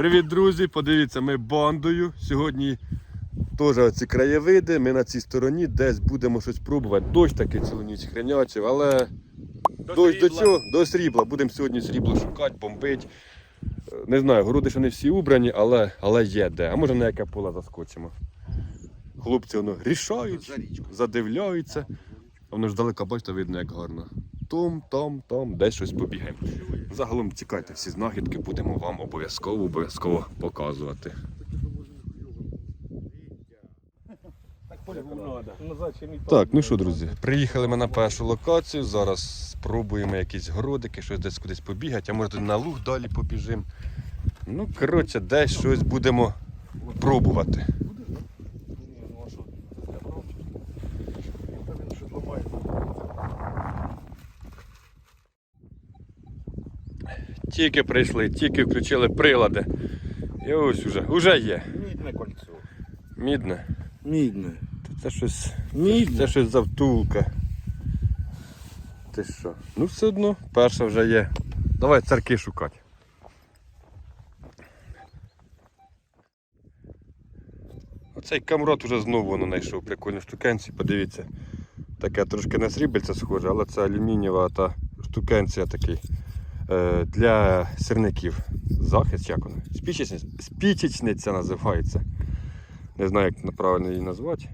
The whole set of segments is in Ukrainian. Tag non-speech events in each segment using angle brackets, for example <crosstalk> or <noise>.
Привіт, друзі! Подивіться, ми бандою. Сьогодні теж оці краєвиди. Ми на цій стороні десь будемо щось пробувати. Дощ такий цілу ніч хренячив, але дощ до цього до срібла. Будемо сьогодні срібло шукати, бомбити. Не знаю, городи ще не всі убрані, але, але є де. А може на яке поле заскочимо. Хлопці воно рішають, задивляються. Воно ж далеко, бачите, видно, як гарно. Том, там, там, десь щось побігаємо. Загалом чекайте всі знахідки, будемо вам обов'язково обов'язково показувати. Так, ну що, друзі, приїхали ми на першу локацію. Зараз спробуємо якісь городики, щось десь кудись побігати, а може на луг далі побіжимо. Ну, коротше, десь щось будемо пробувати. Тільки прийшли, тільки включили прилади. І ось уже, уже є. Мідне кольцо. Мідне. Мідне. Це щось. Мідне. Це щось за втулка. Ти що? Ну все одно, перша вже є. Давай царки шукати. Оцей камрот вже знову воно знайшов прикольну штукенцію, подивіться. Таке трошки на срібельце схоже, але це алюмінієва та штукенція такий. Е, для сирників. Захист, як воно? Спічечниця, спічечниця називається. Не знаю, як правильно її назвати.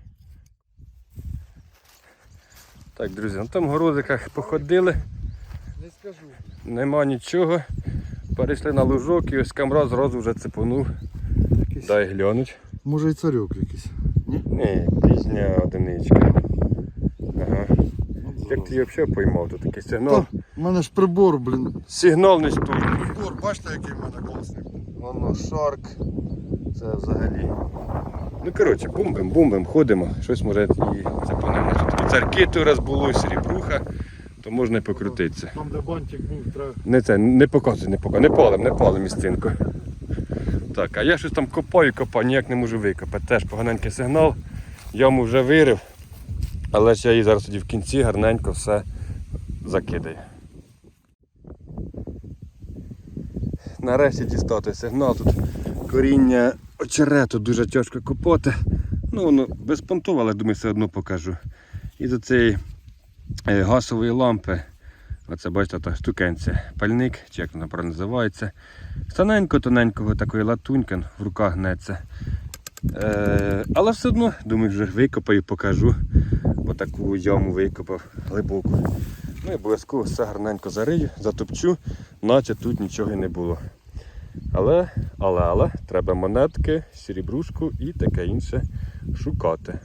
Так, друзі, на тому городиках походили, Не скажу. нема нічого. Перейшли на лужок і ось камра зразу вже цепанув. Якийсь... Дай глянуть. Може і царьок якийсь. Ні, пізня одиничка. Ага. Як ти її взагалі поймав, тут такий сигнал. Та, у мене ж прибор, блін. Сигнал не стуй. Прибор, бачите, який в мене класний. Воно шарк. Це взагалі. Ну коротше, бумбим, бумбим, ходимо. Щось може і цепанемо. Тут такі царки той раз було, і срібруха, то можна і покрутитися. Там, де бантик був, треба. Не це, не показуй, не показуй, не палим, не палим місцинку. Так, а я щось там копаю, копаю, ніяк не можу викопати. Теж поганенький сигнал. Яму вже вирив, але ж я її зараз тоді в кінці гарненько все закидаю. Нарешті дістати сигнал. Тут коріння очерету дуже тяжко копати. Ну, воно безпонтове, але думаю, все одно покажу. І до цієї е, газової лампи Оце бачите, та штукенця. Пальник, чи як вона правильно називається. Тоненько, тоненького такої латунька в руках гнеться. Е, але все одно, думаю, вже викопаю, покажу. Бо таку яму викопав глибоку. Ну і обов'язково все гарненько зарию, затопчу, наче тут нічого і не було. Але, але, але, треба монетки, срібрушку і таке інше шукати.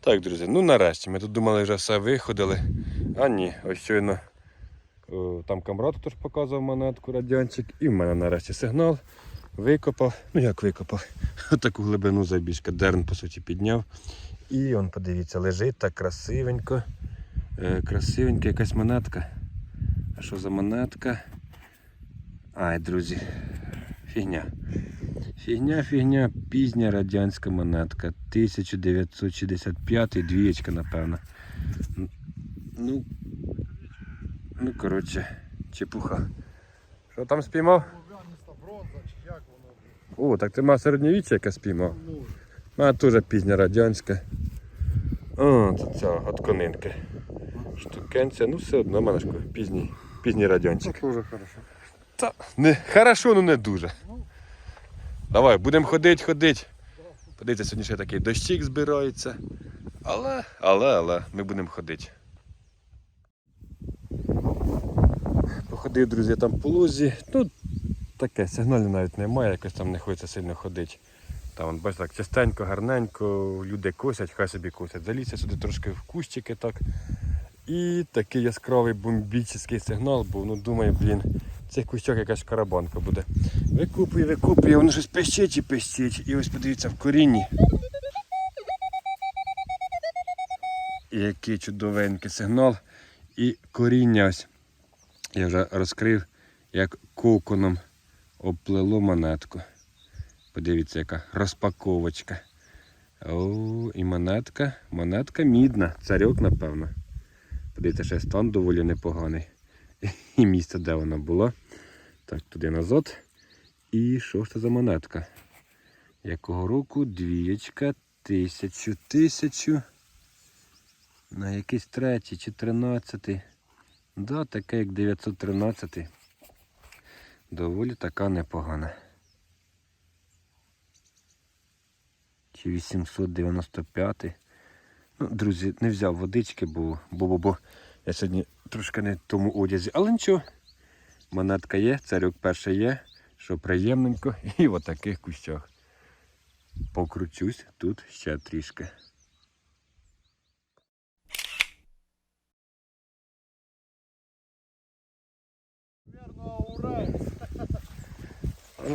Так, друзі, ну нарешті. Ми тут думали, вже все виходили. А ні, ось щойно о, там камрад теж показував монетку радянчик. І в мене нарешті сигнал. Викопав. Ну як викопав? <laughs> Таку глибину забіжка. Дерн, по суті, підняв. І он, подивіться, лежить так красивенько. Е, красивенька якась монетка. А що за монетка? Ай, друзі, фігня. Фігня, фігня, пізня радянська монетка. 1965 двієчка, напевно. Ну, ну коротше, чепуха. Що там спіймав? О, так ти мав середньовіччя яке спіймав. А теж пізня радянська. О, тут ця от конинки. Штукенця, ну все одно мене пізній, пізній радянчик. це теж хорошо. Та, не, хорошо, ну не дуже. Давай, будемо ходити, ходити. Подивіться, сьогодні ще такий дощик збирається. Але, але, але, ми будемо ходити. Походив, друзі, там по лузі. Ну, таке, сигналів навіть немає, якось там не хочеться сильно ходити. Там, бачите, так частенько, гарненько, люди косять, хай собі косять. Залізьте сюди трошки в кущики так. І такий яскравий бомбічний сигнал був. Ну думаю, блін, цих кущах якась карабанка буде. Викупує, викупує, воно щось пищить і пищить. І ось подивіться в корінні. Який чудовенький сигнал. І коріння ось. Я вже розкрив, як коконом обплело монетку. Подивіться, яка розпаковочка. О, і монетка. Монетка мідна. Царьок, напевно. Подивіться, ще стан доволі непоганий. <laughs> і місце, де вона була. Так, туди назад. І що ж це за монетка? Якого року? Двієчка, тисячу, тисячу. На якийсь третій чи тринадцятий. Да, таке як 913. Доволі така непогана. Чи 895. Друзі, не взяв водички, бо, бо, бо, бо я сьогодні трошки не в тому одязі. Але нічого, монетка є, царюк перший є, що приємненько. <laughs> І в таких кущах. Покручусь тут ще трішки.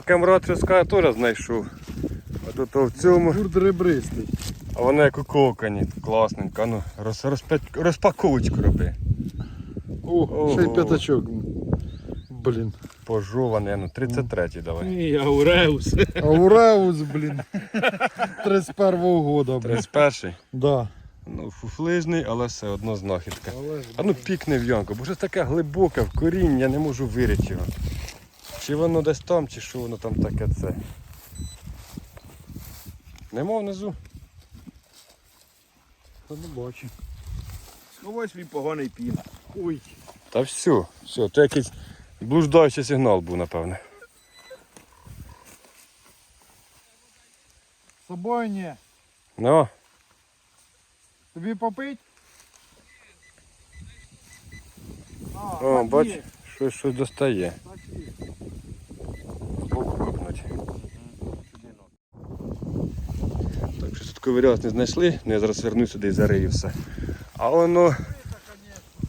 Камрад тріска теж знайшов. А тут в цьому. Гурт ребристий. А воно як у кокані, класненько. Ну, роз, розпаковочку роби. О, ще й п'ятачок. Блін. Пожований, ну 33-й давай. Ні, Ауреус. Ауреус, блін. 31-го года, блін. 31-й. Да. Ну, фуфлижний, але все одно знахідка. Але ж, А ну пікне в'янко, бо щось таке глибоке в коріння, я не можу вирити його. Чи воно десь там, чи що воно там таке це. Нема внизу. Та не бачу. Сховай свій поганий пін. Ой. Та все, все, то якийсь блуждаючий сигнал був, напевне. З собою ні. Ну, Тобі попить? А, о, бач, щось, щось достає. так є. Збоку копнуть. Так що тут ковиряс не знайшли, ну я зараз вернусь сюди і зарию все. А воно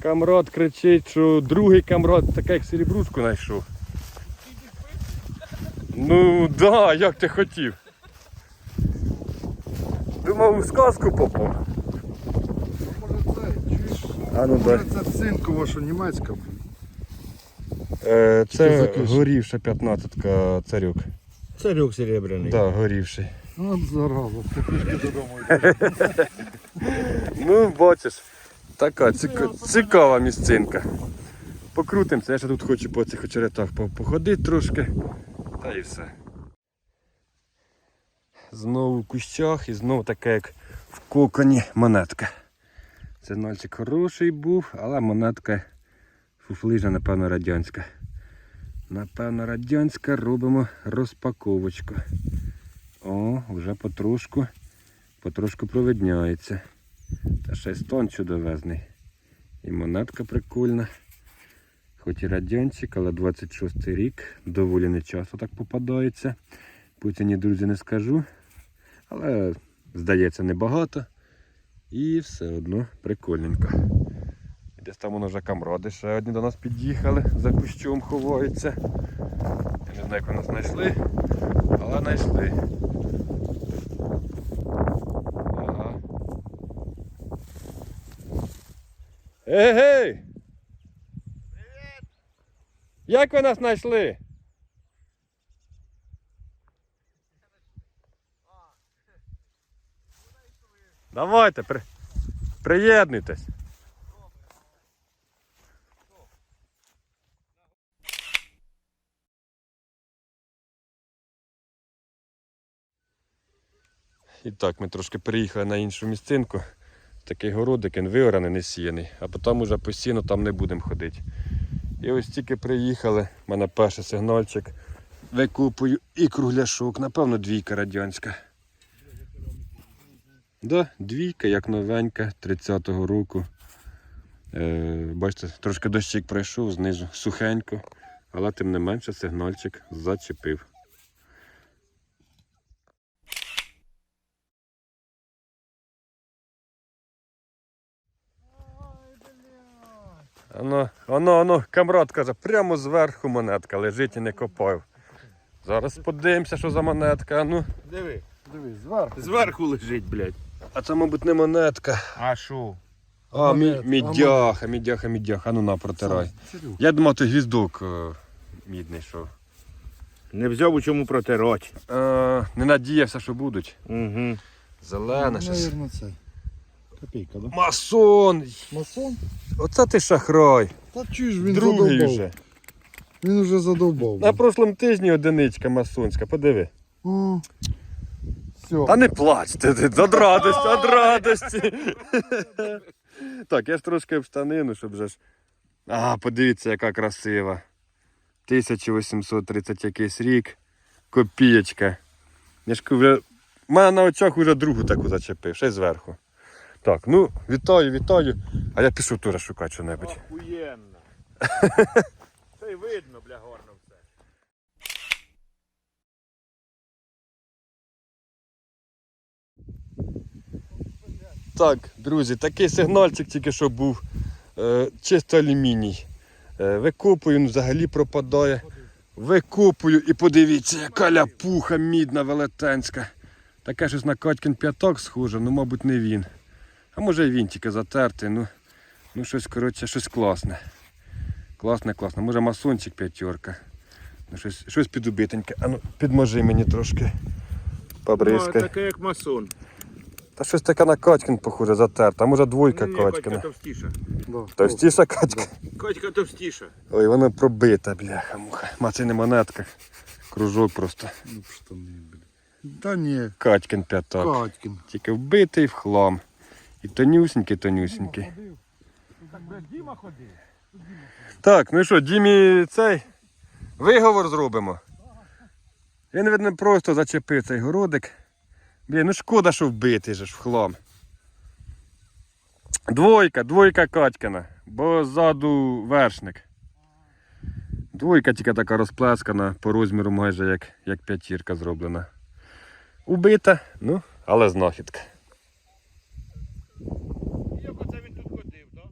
камрад кричить, що другий камрад таке як серебрушку знайшов. Ну да, як ти хотів. Думав у сказку попав. Може це, чуєш? А ну дай. це цинкова, що німецька, блін. Е, це горівша 15-ка царюк. Царюк серебряний. Да, горівший. От зараза, ти пішки додому йдеш. Ну, бачиш, така ціка- цікава місцинка. Покрутимося, я ще тут хочу по цих очеретах по- походити трошки. Та і все. Знову в кущах і знову таке, як в коконі монетка. Сигнальчик хороший був, але монетка фуфлижа, напевно, радянська. Напевно, радянська робимо розпаковочку. О, вже потрошку, потрошку провидняється. Та ще й стон чудовезний. І монетка прикольна. Хоч і радянчик, але 26 рік. Доволі не часто так попадається. Путіні, друзі, не скажу. Але здається небагато. І все одно прикольненько. Десь там воно вже камради ще одні до нас під'їхали, за кущом ховаються. Я не знаю, як вони нас знайшли, але знайшли. Ага. Ей, гей! Привіт! Як ви нас знайшли? Давайте, при... приєднуйтесь. І так, ми трошки переїхали на іншу місцинку. Такий городик, він виораний, не сіяний, а потім уже постійно там не будемо ходити. І ось тільки приїхали, в мене перший сигнальчик. Викупую і кругляшок, напевно, двійка радянська. Да, двійка, як новенька, 30-го року. Е, бачите, трошки дощик пройшов знизу, сухенько, але тим не менше сигнальчик зачепив. Оно, оно, оно, камрад каже, прямо зверху монетка лежить і не копав. Зараз подивимося, що за монетка. а Ну. Диви. Дивись, зверху. Зверху лежить, блядь. А це, мабуть, не монетка. А що? А, мі, мідяха, мідяха, мідяха. Ну на, протирай. Я думав, то гвіздок е, мідний, що. Не взяв у чому протирати. Е, не надіявся, що будуть. Угу. Зелена щось. Наверно, це. Копійка, да? Масон! Масон? Оце ти шахрай. Та чуєш, він Другий задовбав. вже. Він вже задовбав. На прошлому тижні одиничка масонська, подиви. О, Все. Та не плач, ти, ти, від радості, від радості. так, я ж трошки в штанину, щоб вже ж. А, подивіться, яка красива. 1830 якийсь рік. Копієчка. Я ж кажу, вже... в мене на очах вже другу таку зачепив, ще й зверху. Так, ну, вітаю, вітаю. А я пішов теж шукати що-небудь. Охуєнно. <laughs> Це й видно, бля, горно все. Так, друзі, такий сигнальчик тільки що був. Е, чисто алюміній. Е, викопую, він взагалі пропадає. Викопую і подивіться, яка ляпуха мідна велетенська. Таке щось на Катькін п'яток схоже, ну, мабуть, не він. А може і він тільки затертий. Ну, ну щось, коротше, щось класне. Класне, класне. Може масончик п'ятерка. Ну, щось, щось підубитеньке. А ну, підможи мені трошки. Ну, Побризкай. таке як масон. Та щось таке на Катькін, похоже, затерта. А може двойка Ні, Катька товстіша. Товстіша Катька. Катька товстіша. Ой, вона пробита, бляха муха. Мацини монетка. Кружок просто. Ну, штани, блін. Та ні, Катькін п'ятак. Катькін. Тільки вбитий в хлам. І тонюсінький, тонюсінький. Діма ходив. Так, ну що, Дімі цей виговор зробимо. Він, видно, просто зачепив цей городик. Блін, ну шкода, що вбитий же ж в хлам. Двойка, двойка Катькина, бо ззаду вершник. Двойка тільки така розплескана, по розміру майже як, як п'ятірка зроблена. Убита, ну, але знахідка. Як оце він тут ходив, так?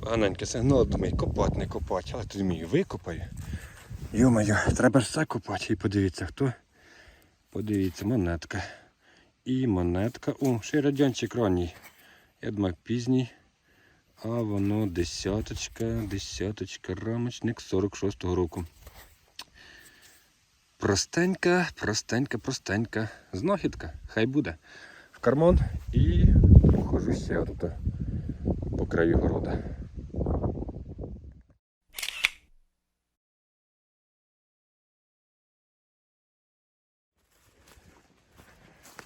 Поганенький сигнал, думаю, копати, не копати, але ти вмію, викопаю. Йо-моє, треба ж все копати. І подивіться, хто. Подивіться, монетка. І монетка. О, ще й радянчик ранній. Я думаю, пізній. А воно десяточка, десяточка, рамочник 46-го року. Простенька, простенька, простенька. Знахідка, хай буде. В карман і похожу ще отут по краю города.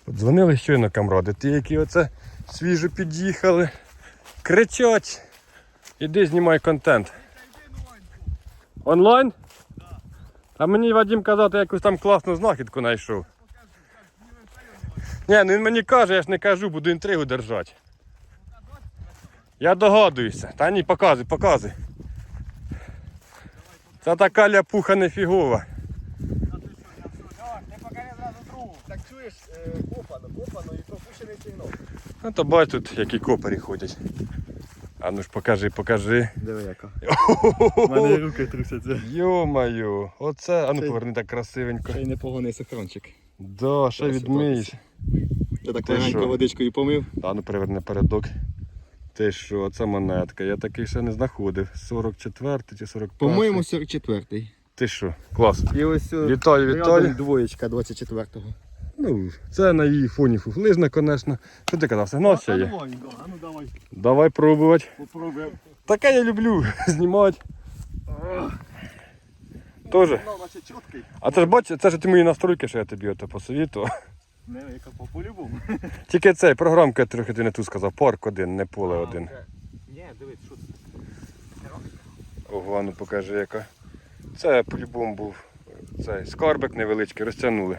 Дзвонили щойно камради, ті, які оце свіжо під'їхали. Кричать. Іди знімай контент. Онлайн? А мені Вадим казав, ти якусь там класну знахідку знайшов. Ні, ну він мені каже, я ж не кажу, буду інтригу держати. Я догадуюся. Та ні, показуй, показуй. Це така ляпуха нефігова. Не покажи. Так чуєш, копано, копано і пропущений сигнал. Ну то бач тут, які копарі ходять. А ну ж покажи, покажи. Диви яка. У мене руки трусяться. Йо-моє, оце, а ну поверни так красивенько. Ще й непоганий сохранчик. Да, ще відмиєш. Я так легенько водичкою помив. А ну переверни передок. Ти що, це монетка. Я такий ще не знаходив. 44 чи 41. По-моєму, 44-й. Ти що? Клас. І ось о, Вітаю, вітаю. двоєчка 24-го. Ну, це на її фоні фуфлижна, звісно. Що ти казав, сигнал ще є? давай, ну давай, Давай пробувати. попробуємо. Таке я люблю <laughs> знімати. Тоже. А це ж бачиш, це ж ті мої настройки, що я тобі ото посовітував. Не, яка по- по-любому. <laughs> Тільки цей програмка трохи ти не ту сказав. Парк один, не поле один. Ні, дивись, що це. Ого, ну покажи яка. Це по-любому був цей скарбик невеличкий, розтягнули.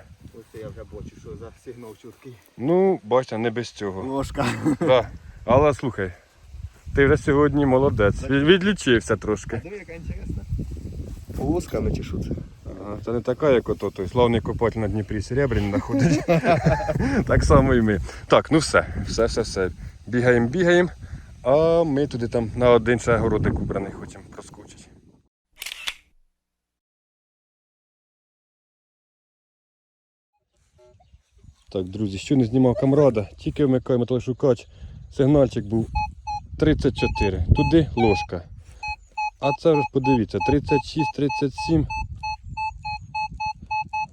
Ось я вже бачу, що за сигнал чіткий. Ну, бачите, не без цього. Ложка. Да. Але слухай, ти вже сьогодні молодець. Від- Відлічився трошки. Диви, яка інтересна. Полосками чи що це? Ага, це не така, як ото той славний копатель на Дніпрі Серебряний знаходить. <laughs> так само і ми. Так, ну все, все, все, все. Бігаємо, бігаємо. А ми туди там на один ще городик убраний хочемо проскочити. Так, друзі, що не знімав камрада, тільки вмикаю металошукач. Сигнальчик був 34. Туди ложка. А це ж подивіться, 36, 37.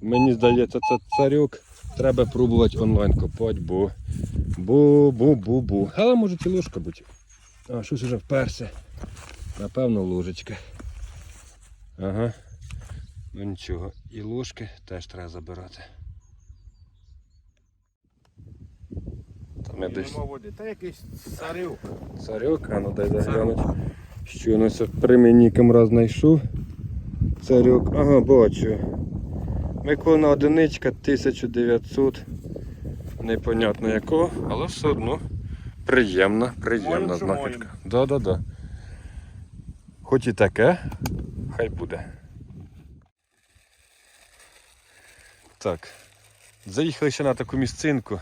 Мені здається, це царьок. треба пробувати онлайн копати, бо. Бо. Але може і ложка бути. А, щось уже вперся. Напевно, ложечка. Ага. Ну нічого. І ложки теж треба забирати. Там десь Нема води. Та якийсь царюк. царьок, а ну дай заглянуть. Що у нас при мені камера знайшов. Царьок, ага, бачу. Микона одиничка 1900. Непонятно якого, але все одно приємна, приємна знахідка. Да, да, да. Хоч і таке, хай буде. Так. Заїхали ще на таку місцинку.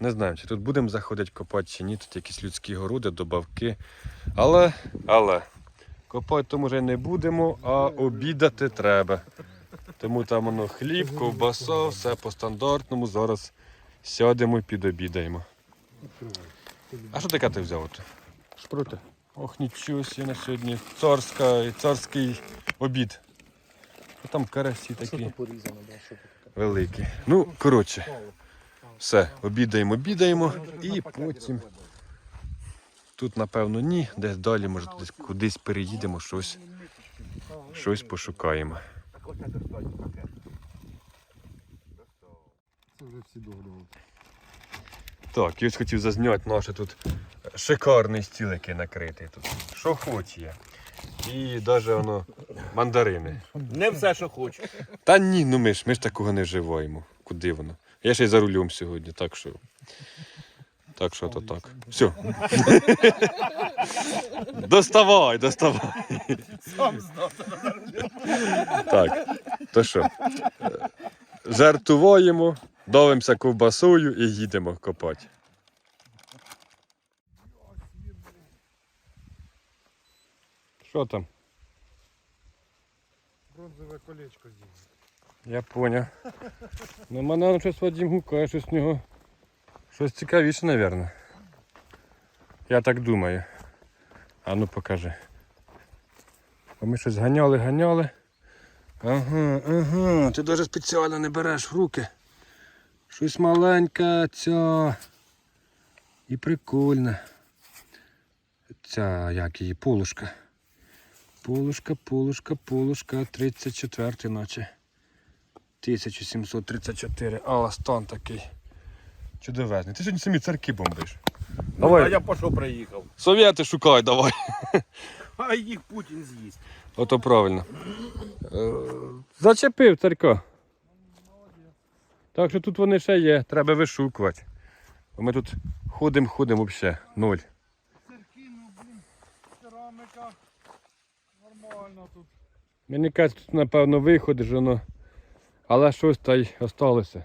Не знаю, чи тут будемо заходити копати чи ні. Тут якісь людські городи, добавки. Але, але, копати то може не будемо, а обідати треба. Тому там воно хліб, ковбаса, все по стандартному. Зараз сядемо і підобідаємо. А що таке ти взяв? От? Шпроти. Ох, нічого себе на сьогодні. Царська, царський обід. А там карасі такі великі. Ну, коротше, все, обідаємо, обідаємо і потім. Тут, напевно, ні, десь далі, може, десь кудись переїдемо, щось, щось пошукаємо. Це вже всі догадували. Так, я ось хотів зазняти наше тут шикарний стіл, який накритий тут. Що хоч є. І навіть воно мандарини. Не все, що хочеш. Та ні, ну ми ж, ми ж такого не вживаємо. Куди воно? Я ще й за рулем сьогодні, так що. Так що то так. Все. <laughs> доставай, доставай. Сам. Так. То що? Жартуємо, давимося ковбасою і їдемо копати. Що там? Бронзове колечко з'їв. Я поняв. Ну, мене щось Вадим гукає, щось в нього. Щось цікавіше, мабуть. Я так думаю. А ну покажи. Бо ми щось ганяли, ганяли. Ага, ага, ти навіть спеціально не береш в руки. Щось маленьке ця. І прикольне. Ця як її полушка. Полушка, полушка, полушка, 34 наче. 1734. А стан такий. Чудовезний. Ти сьогодні самі царки бомбиш. Ну, а я по що приїхав? Совєти шукай, давай. <laughs> А їх Путін з'їсть. Ото правильно. Е, Зачепив царька. Так що тут вони ще є, треба вишукувати. Бо ми тут ходимо, ходимо взагалі. Ноль. Церкіну, блін, керамика. Нормально тут. Мені кажуть, тут напевно виходиш, воно. Але щось та й осталося.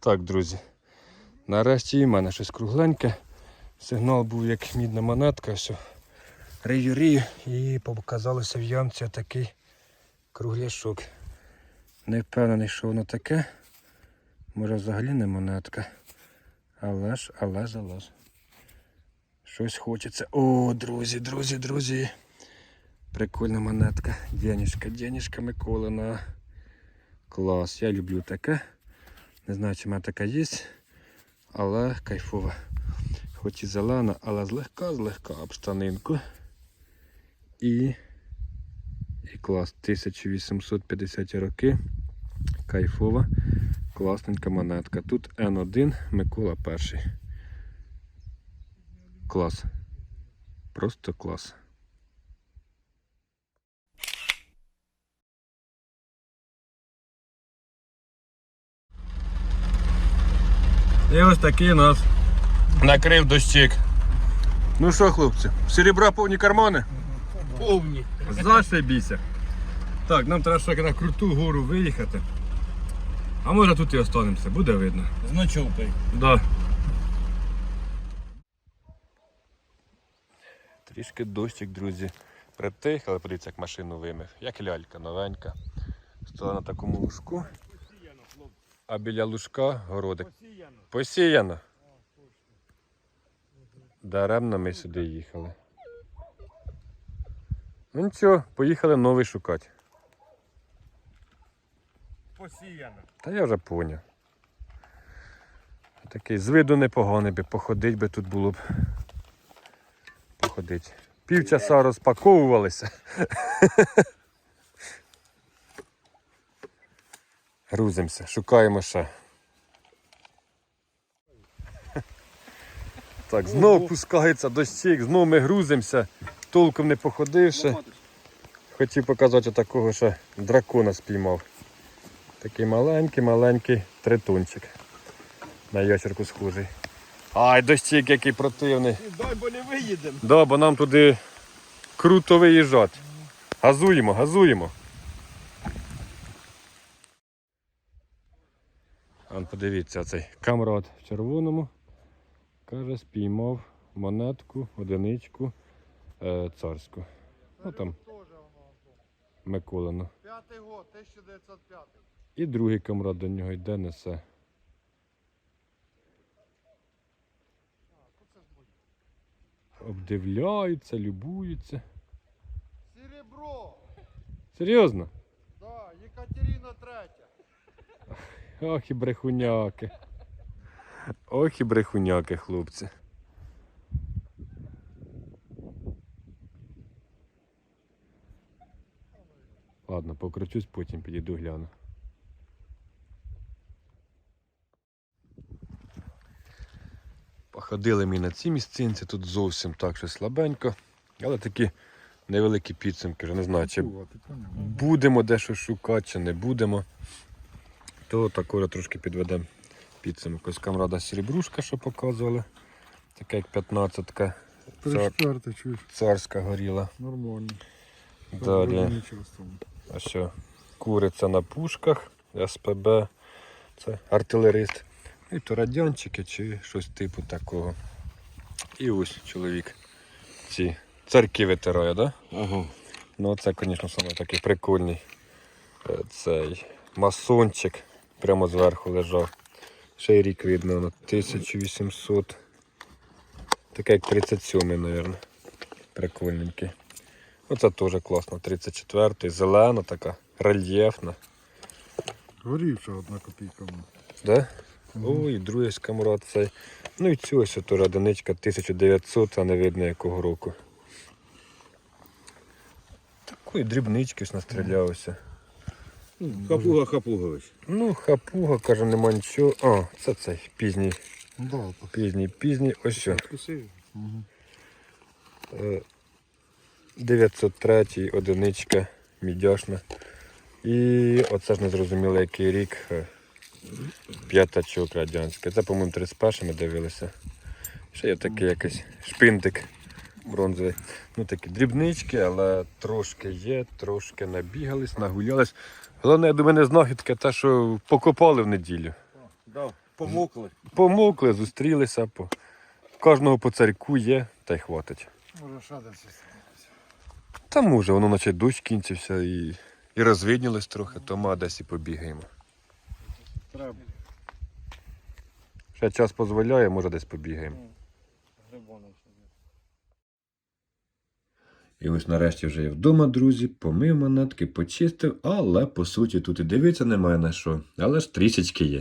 Так, друзі. Нарешті і в мене щось кругленьке. Сигнал був як мідна монетка, все. Рию рию і показалося в ямці такий кругляшок. Не впевнений, що воно таке. Може взагалі не монетка. Але ж, але ж, але ж. Щось хочеться. О, друзі, друзі, друзі. Прикольна монетка. Денежка, денежка Миколина. Клас, я люблю таке. Не знаю, чи в мене така є, але кайфова. Хоч і зелена, але злегка, злегка об штанинку. І, і клас. 1850 роки. Кайфова. Класненька монетка. Тут Н1 Микола перший. Клас. Просто клас. І ось такий нас накрив дощик. Ну що, хлопці, серебра повні кармани? Повні. Зашибіся. Так, нам треба ще на круту гору виїхати. А може тут і останемося, буде видно. З ночовкою. Да. Трішки дощик, друзі. Притих, але подивіться, як машину вимив. Як лялька новенька. Стояла на такому лужку. А біля лужка городик. Посіяно. Посіяно. Даремно ми сюди їхали. Ну нічого, поїхали новий шукати. Посіяно. Та я вже поняв. Такий з виду непоганий би, походить би тут було б. Походить. Півчаса розпаковувалися. Грузимося, шукаємо ще. Так, знов пускається дощик, знов ми грузимося, толком не походивши. Хотів показати такого, що дракона спіймав. Такий маленький, маленький тритончик. На ящерку схожий. Ай, дощик який противний. Дай, бо не виїдемо. Да, бо нам туди круто виїжджати. Газуємо, газуємо. Ан, подивіться, цей камрад в червоному. Каже, спіймав монетку, одиничку е, царську. Ну там Миколину. П'ятий год, 1905. І другий камрад до нього йде, несе. Обдивляються, любуються. Серебро. Серйозно? Да, Екатерина третя. Ох і брехуняки. Ох і брехуняки, хлопці. Ладно, покручусь, потім підійду гляну. Походили ми на ці місцинці, тут зовсім так щось слабенько, але такі невеликі підсумки, вже не знаю, чи будемо дещо шукати, чи не будемо. То також трошки підведемо підсумок. Ось камрада серебрушка, що показували. Така як 15-ка цар, царська горіла. нормально. Далі. А що? Куриця на пушках, СПБ, це артилерист. І то радянчики чи щось типу такого. І ось чоловік. Ці царки витирає, так? Да? Ага. Ну це, звісно, саме такий прикольний. е, Цей масончик прямо зверху лежав. Ще й рік видно, воно 1800. Таке як 37-й, мабуть. Прикольненький. Оце теж класно. 34-й, зелена така, рельєфна. Горівша одна копійка. ну. Да? Ой, і другий скамрад цей. Ну і цю ось теж одиничка 1900, а не видно якого року. Такої дрібнички ж настрілялося. Хапуга Хапугович. Ну, хапуга, каже, нема нічого. А, це цей пізній, Ну да, пізній, пізній. Ось що. Угу. Е, 903 одиничка мідяшна. І оце ж не зрозуміло, який рік. П'ятачок радянський. Це, по-моєму, 31 ми дивилися. Ще є такий якийсь шпинтик бронзовий. Ну такі дрібнички, але трошки є, трошки набігались, нагулялись. Головне, до мене знахідка те, що покопали в неділю. Да, помокли. Помокли, зустрілися, по... кожного по царьку є, та й хватить. Може останеться. Та може, воно наче дощ кінчився і, і розвиднілось трохи, то ми десь і побігаємо. Треба. Ще час дозволяє, може десь побігаємо. І ось нарешті вже я вдома, друзі, помив монетки, почистив, але по суті тут і дивитися немає на що. Але ж трішечки є.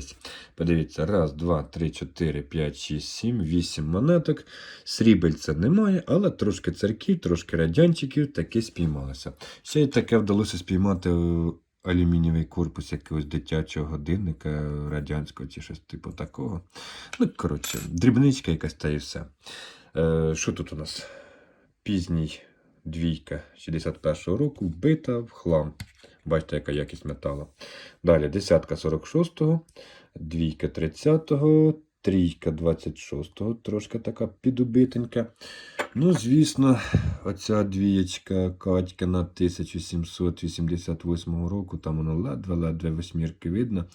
Подивіться, раз, два, три, чотири, п'ять, шість, сім, вісім монеток. Срібельця немає, але трошки царків, трошки радянчиків таки спіймалося. Ще й таке вдалося спіймати е, алюмінієвий корпус якогось дитячого годинника радянського чи щось типу такого. Ну, коротше, дрібничка якась та і все. Е, що тут у нас? Пізній двійка 61-го року, вбита в хлам. Бачите, яка якість металу. Далі десятка 46-го, двійка 30-го, трійка 26-го, трошки така підубитенька. Ну, звісно, оця двієчка Катькина 1788 року, там воно ледве-ледве восьмірки видно.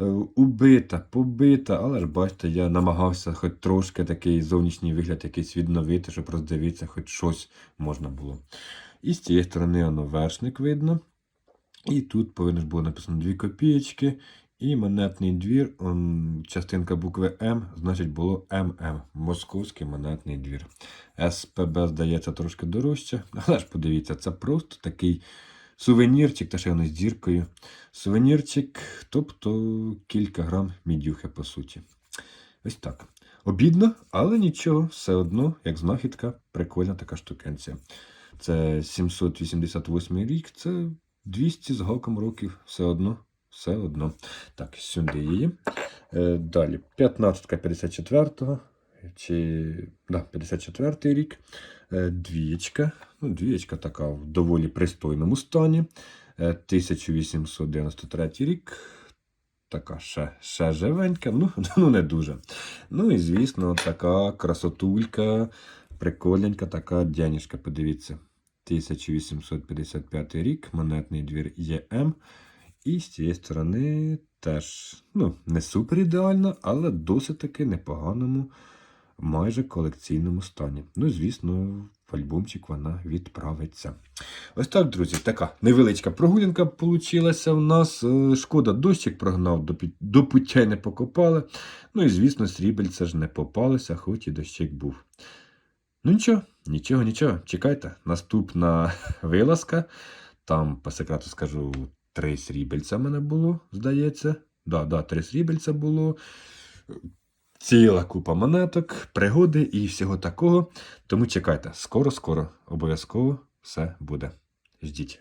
Е, Убита, побита, але ж бачите, я намагався хоч трошки такий зовнішній вигляд якийсь відновити, щоб роздивитися, хоч щось можна було. І з цієї сторони воно вершник видно. І тут повинно ж було написано 2 копієчки. І монетний двір, он, частинка букви М, значить було ММ. Московський монетний двір. СПБ здається трошки дорожче, але ж подивіться, це просто такий сувенірчик, та ще воно з діркою. Сувенірчик, тобто кілька грам мідюхи, по суті. Ось так. Обідно, але нічого, все одно, як знахідка, прикольна така штукенція. Це 788 рік, це 200 з гаком років, все одно, все одно. Так, сюди її. Е, далі, 15 54-го, чи да, 54 рік. Е, двієчка. Ну, двієчка така в доволі пристойному стані. Е, 1893 рік. Така ще, ще живенька, ну, <laughs> ну не дуже. Ну і звісно, така красотулька, прикольненька така дянішка, подивіться. 1855 рік, монетний двір ЄМ. І з цієї сторони теж ну, не супер ідеально, але досить таки непоганому, майже колекційному стані. Ну, звісно, в альбомчик вона відправиться. Ось так, друзі, така невеличка прогулянка получилася в нас. Е, Шкода, дощик прогнав, до, до пуття й не покопали. Ну і, звісно, срібельце ж не попалося, хоч і дощик був. Ну нічого, нічого, нічого. Чекайте. Наступна <laughs> вилазка. Там, по секрету скажу, три срібельця в мене було, здається. Да, да, три срібельця було. Ціла купа монеток, пригоди і всього такого. Тому чекайте, скоро-скоро обов'язково все буде. Ждіть.